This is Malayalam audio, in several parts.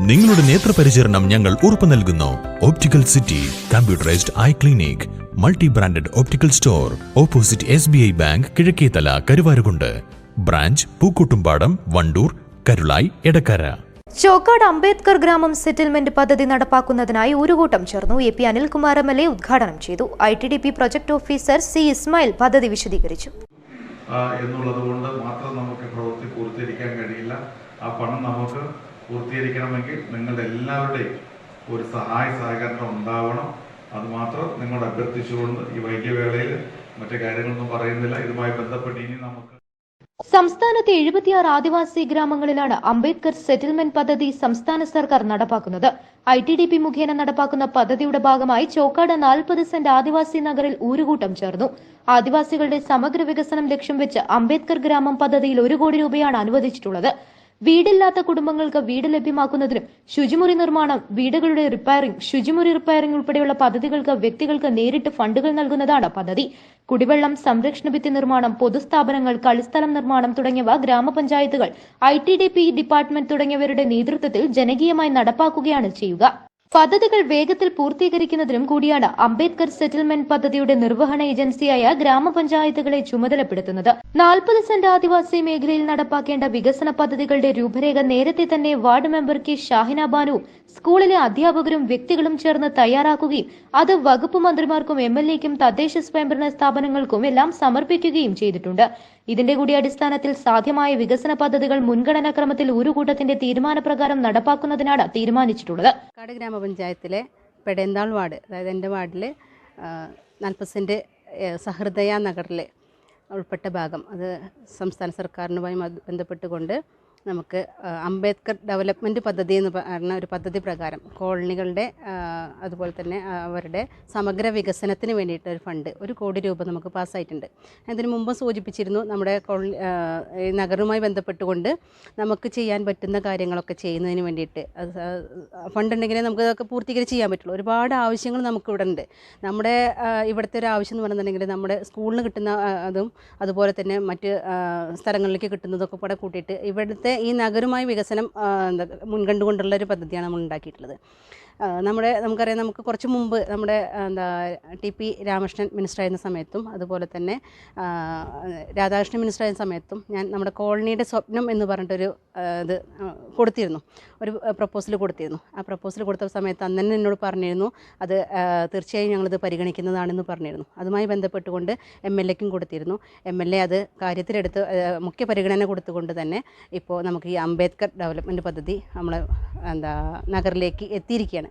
നിങ്ങളുടെ നേത്രപരിചരണം ഞങ്ങൾ ഉറപ്പു നൽകുന്നു. Optical city computerised eye clinic multi branded optical store opposite S B I bank Kizhakkethala Karuvarakundu branch Pookkottumpadam Wandoor Karulai Edakkara Chokkad Ambedkar ഗ്രാമം സെറ്റിൽമെന്റ് പദ്ധതി നടപ്പാക്കുന്നതിനായി ഒരു കൂട്ടം ചേർന്നു. A P Anilkumar M L A ഉദ്ഘാടനം ചെയ്തു. I T D P project officer C Ismail പദ്ധതി വിശദീകരിച്ചു. എന്നുള്ളത് കൊണ്ട് മാത്രം നമുക്ക് പ്രവൃത്തി പൂർത്തീകരിക്കാൻ കഴിയില്ല. ആ പണം നമുക്ക് പൂർത്തീകരിക്കണമെങ്കിൽ നിങ്ങളുടെ എല്ലാവരുടെയും ഒരു സഹായ സഹകരണം ഉണ്ടാവണം. അത് മാത്രം നിങ്ങളോട് അഭ്യർത്ഥിച്ചുകൊണ്ട് ഈ വൈകിയവേളയിൽ മറ്റു കാര്യങ്ങളൊന്നും പറയുന്നില്ല. ഇതുമായി ബന്ധപ്പെട്ട് ഇനി നമുക്ക് സംസ്ഥാനത്തെ എഴുപത്തിയാറ് ആദിവാസി ഗ്രാമങ്ങളിലാണ് അംബേദ്കർ സെറ്റിൽമെന്റ് പദ്ധതി സംസ്ഥാന സർക്കാർ നടപ്പാക്കുന്നത്. ഐ ടി ഡി പി മുഖേന നടപ്പാക്കുന്ന പദ്ധതിയുടെ ഭാഗമായി ചോക്കാട് നാൽപ്പത് സെന്റ് ആദിവാസി നഗറിൽ ഊരുകൂട്ടം ചേർന്നു. ആദിവാസികളുടെ സമഗ്ര വികസനം ലക്ഷ്യം വെച്ച് അംബേദ്കർ ഗ്രാമം പദ്ധതിയിൽ ഒരു കോടി രൂപയാണ് അനുവദിച്ചിട്ടുള്ളത്. വീടില്ലാത്ത കുടുംബങ്ങൾക്ക് വീട് ലഭ്യമാക്കുന്നതിനും ശുചിമുറി നിർമ്മാണം വീടുകളുടെ റിപ്പയറിംഗ് ശുചിമുറി റിപ്പയറിംഗ് ഉൾപ്പെടെയുള്ള പദ്ധതികൾക്ക് വ്യക്തികൾക്ക് നേരിട്ട് ഫണ്ടുകൾ നൽകുന്നതാണ് പദ്ധതി. കുടിവെള്ളം സംരക്ഷണ ഭിത്തി നിർമ്മാണം പൊതുസ്ഥാപനങ്ങൾ കളിസ്ഥലം നിർമ്മാണം തുടങ്ങിയവ ഗ്രാമപഞ്ചായത്തുകൾ ഐ ഡിപ്പാർട്ട്മെന്റ് തുടങ്ങിയവരുടെ നേതൃത്വത്തിൽ ജനകീയമായി നടപ്പാക്കുകയാണ് ചെയ്യുക. പദ്ധതികൾ വേഗത്തിൽ പൂർത്തീകരിക്കുന്നതിനും കൂടിയാണ് അംബേദ്കർ സെറ്റിൽമെന്റ് പദ്ധതിയുടെ നിർവഹണ ഏജൻസിയായ ഗ്രാമപഞ്ചായത്തുകളെ ചുമതലപ്പെടുത്തുന്നത്. നാൽപ്പത് സെന്റ് ആദിവാസി മേഖലയിൽ നടപ്പാക്കേണ്ട വികസന പദ്ധതികളുടെ രൂപരേഖ നേരത്തെ തന്നെ വാർഡ് മെമ്പർ കെ ഷാഹിന ബാനുവും സ്കൂളിലെ അധ്യാപകരും വ്യക്തികളും ചേർന്ന് തയ്യാറാക്കുകയും അത് വകുപ്പ് മന്ത്രിമാർക്കും എം എൽ എക്കും തദ്ദേശ സ്വയംഭരണ സ്ഥാപനങ്ങൾക്കും എല്ലാം സമർപ്പിക്കുകയും ചെയ്തിട്ടുണ്ട്. ഇതിന്റെ കൂടി അടിസ്ഥാനത്തിൽ സാധ്യമായ വികസന പദ്ധതികൾ മുൻഗണനാക്രമത്തിൽ ഊരുകൂട്ടത്തിന്റെ തീരുമാനപ്രകാരം നടപ്പാക്കുന്നതിനാണ് തീരുമാനിച്ചിട്ടുള്ളത്. കാട് ഗ്രാമപഞ്ചായത്തിലെ പെടേന്താൾ വാർഡ് അതായത് എന്റെ വാർഡിൽ നാൽപ്പത് സഹൃദയ നഗറിലെ ഉൾപ്പെട്ട ഭാഗം അത് സംസ്ഥാന സർക്കാരിനുമായി ബന്ധപ്പെട്ടുകൊണ്ട് നമുക്ക് അംബേദ്കർ ഡെവലപ്മെന്റ് പദ്ധതി എന്ന് പറഞ്ഞ ഒരു പദ്ധതി പ്രകാരം കോളനികളുടെ അതുപോലെ തന്നെ അവരുടെ സമഗ്ര വികസനത്തിന് വേണ്ടിയിട്ട് ഒരു ഫണ്ട് ഒരു കോടി രൂപ നമുക്ക് പാസ്സായിട്ടുണ്ട്. അതിന് മുമ്പ് സൂചിപ്പിച്ചിരുന്നു നമ്മുടെ കോളനി നഗരവുമായി ബന്ധപ്പെട്ടുകൊണ്ട് നമുക്ക് ചെയ്യാൻ പറ്റുന്ന കാര്യങ്ങളൊക്കെ ചെയ്യുന്നതിന് വേണ്ടിയിട്ട്. ഫണ്ട് ഉണ്ടെങ്കിലേ നമുക്ക് അതൊക്കെ പൂർത്തീകരിച്ച് ചെയ്യാൻ പറ്റുള്ളൂ. ഒരുപാട് ആവശ്യങ്ങൾ നമുക്ക് ഇവിടെ ഉണ്ട്. നമ്മുടെ ഇവിടുത്തെ ഒരു ആവശ്യം എന്ന് പറഞ്ഞിട്ടുണ്ടെങ്കിൽ നമ്മുടെ സ്കൂളിന് കിട്ടുന്ന അതും അതുപോലെ തന്നെ മറ്റ് സ്ഥലങ്ങളിലേക്ക് കിട്ടുന്നതൊക്കെ കൂടെ കൂട്ടിയിട്ട് ഇവിടുത്തെ ഈ നഗരമായി വികസനം മുൻകണ്ടുകൊണ്ടുള്ള ഒരു പദ്ധതിയാണ് നമ്മൾ ഉണ്ടാക്കിയിട്ടുള്ളത്. നമ്മുടെ നമുക്കറിയാം നമുക്ക് കുറച്ച് മുമ്പ് നമ്മുടെ എന്താ ടി പി രാമകൃഷ്ണൻ മിനിസ്റ്റർ ആയിരുന്ന സമയത്തും അതുപോലെ തന്നെ രാധാകൃഷ്ണൻ മിനിസ്റ്റർ ആയിരുന്ന സമയത്തും ഞാൻ നമ്മുടെ കോളനിയുടെ സ്വപ്നം എന്ന് പറഞ്ഞിട്ടൊരു ഇത് കൊടുത്തിരുന്നു. ഒരു പ്രപ്പോസൽ കൊടുത്തിരുന്നു. ആ പ്രപ്പോസൽ കൊടുത്ത സമയത്ത് അന്ന് തന്നെ എന്നോട് പറഞ്ഞിരുന്നു അത് തീർച്ചയായും ഞങ്ങളിത് പരിഗണിക്കുന്നതാണെന്ന് പറഞ്ഞിരുന്നു. അതുമായി ബന്ധപ്പെട്ടുകൊണ്ട് എം എൽ എക്കും കൊടുത്തിരുന്നു. എം എൽ എ അത് കാര്യത്തിലെടുത്ത് മുഖ്യ പരിഗണന കൊടുത്തുകൊണ്ട് തന്നെ ഇപ്പോൾ നമുക്ക് ഈ അംബേദ്കർ ഡെവലപ്മെന്റ് പദ്ധതി നമ്മൾ എന്താ നഗറിലേക്ക് എത്തിയിരിക്കുകയാണ്.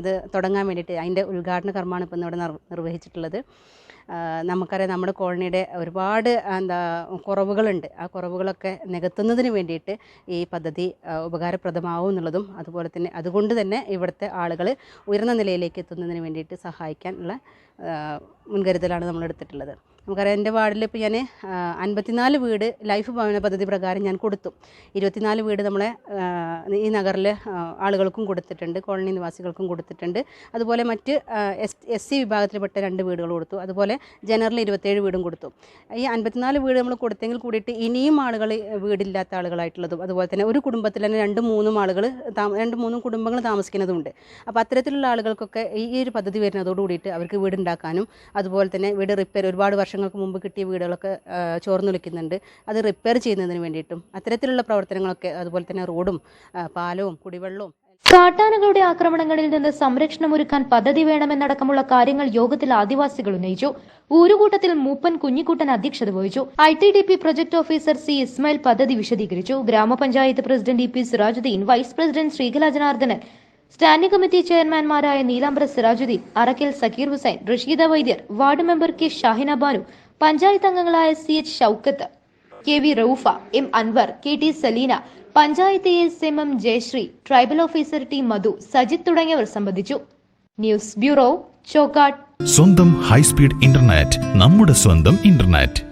അത് തുടങ്ങാൻ വേണ്ടിയിട്ട് അതിന്റെ ഉദ്ഘാടന കർമ്മമാണ് ഇപ്പം ഇവിടെ നിർവഹിച്ചിട്ടുള്ളത്. നമുക്കറിയാം നമ്മുടെ കോളനിയുടെ ഒരുപാട് എന്താ കുറവുകളുണ്ട്. ആ കുറവുകളൊക്കെ നികത്തുന്നതിന് വേണ്ടിയിട്ട് ഈ പദ്ധതി ഉപകാരപ്രദമാവും എന്നുള്ളതും അതുപോലെ തന്നെ അതുകൊണ്ട് തന്നെ ഇവിടുത്തെ ആളുകൾ ഉയർന്ന നിലയിലേക്ക് എത്തുന്നതിന് വേണ്ടിയിട്ട് സഹായിക്കാനുള്ള മുൻകരുതലാണ് നമ്മൾ എടുത്തിട്ടുള്ളത് നമുക്കറിയാം എന്റെ വാർഡിൽ ഇപ്പോൾ ഞാൻ അൻപത്തിനാല് വീട് ലൈഫ് ഭവന പദ്ധതി പ്രകാരം ഞാൻ കൊടുത്തു. ഇരുപത്തിനാല് വീട് നമ്മളെ ഈ നഗറിലെ ആളുകൾക്കും കൊടുത്തിട്ടുണ്ട് കോളനി നിവാസികൾക്കും കൊടുത്തിട്ടുണ്ട്. അതുപോലെ മറ്റ് എസ് സി വിഭാഗത്തിൽപ്പെട്ട രണ്ട് വീടുകൾ കൊടുത്തു. അതുപോലെ ജനറൽ ഇരുപത്തേഴ് വീടും കൊടുത്തു. ഈ അൻപത്തിനാല് വീട് നമ്മൾ കൊടുത്തെങ്കിൽ കൂടിയിട്ട് ഇനിയും ആളുകൾ വീടില്ലാത്ത ആളുകളായിട്ടുള്ളതും. അതുപോലെ തന്നെ ഒരു കുടുംബത്തിൽ തന്നെ രണ്ട് മൂന്നും ആളുകൾ രണ്ട് മൂന്നും കുടുംബങ്ങൾ താമസിക്കുന്നതുമുണ്ട്. അപ്പോൾ അത്തരത്തിലുള്ള ആളുകൾക്കൊക്കെ ഈ ഒരു പദ്ധതി വരുന്നതോട് കൂടിയിട്ട് അവർക്ക് വീടുണ്ടാക്കാനും അതുപോലെ തന്നെ വീട് റിപ്പയർ ഒരുപാട് വർഷങ്ങൾക്ക് മുമ്പ് കിട്ടിയ വീടുകളൊക്കെ ചോർന്നൊലിക്കുന്നുണ്ട് അത് റിപ്പയർ ചെയ്യുന്നതിന് വേണ്ടിയിട്ടും അത്തരത്തിലുള്ള പ്രവർത്തനങ്ങളൊക്കെ അതുപോലെ തന്നെ റോഡും പാലവും കുടിവെള്ളവും കാട്ടാനകളുടെ ആക്രമണങ്ങളിൽ നിന്ന് സംരക്ഷണം ഒരുക്കാൻ പദ്ധതി വേണമെന്നടക്കമുള്ള കാര്യങ്ങൾ യോഗത്തിൽ ആദിവാസികൾ ഉന്നയിച്ചു. ഊരുകൂട്ടത്തിൽ മൂപ്പൻ കുഞ്ഞിക്കുട്ടൻ അധ്യക്ഷത വഹിച്ചു. I T D P project officer C Ismail പദ്ധതി വിശദീകരിച്ചു. ഗ്രാമപഞ്ചായത്ത് president E P Sirajuddin vice president Sreekala Janardhanan standing committee ചെയർമാൻമാരായ Neelambra Sirajuddin Arakkal Sakeer Hussain Rasheeda Vaidyar ward member K Shahina Banu panchayat അംഗങ്ങളായ C H Shoukath K V Raufa M Anwar K T Salina panchayat S M M Jayashree tribal officer T Madhu Sajith തുടങ്ങിയവർ സംബന്ധിച്ചു. ന്യൂസ് ബ്യൂറോ ചോക്കാട്ട് സ്വന്തം ഹൈസ്പീഡ് ഇന്റർനെറ്റ് നമ്മുടെ സ്വന്തം ഇന്റർനെറ്റ്.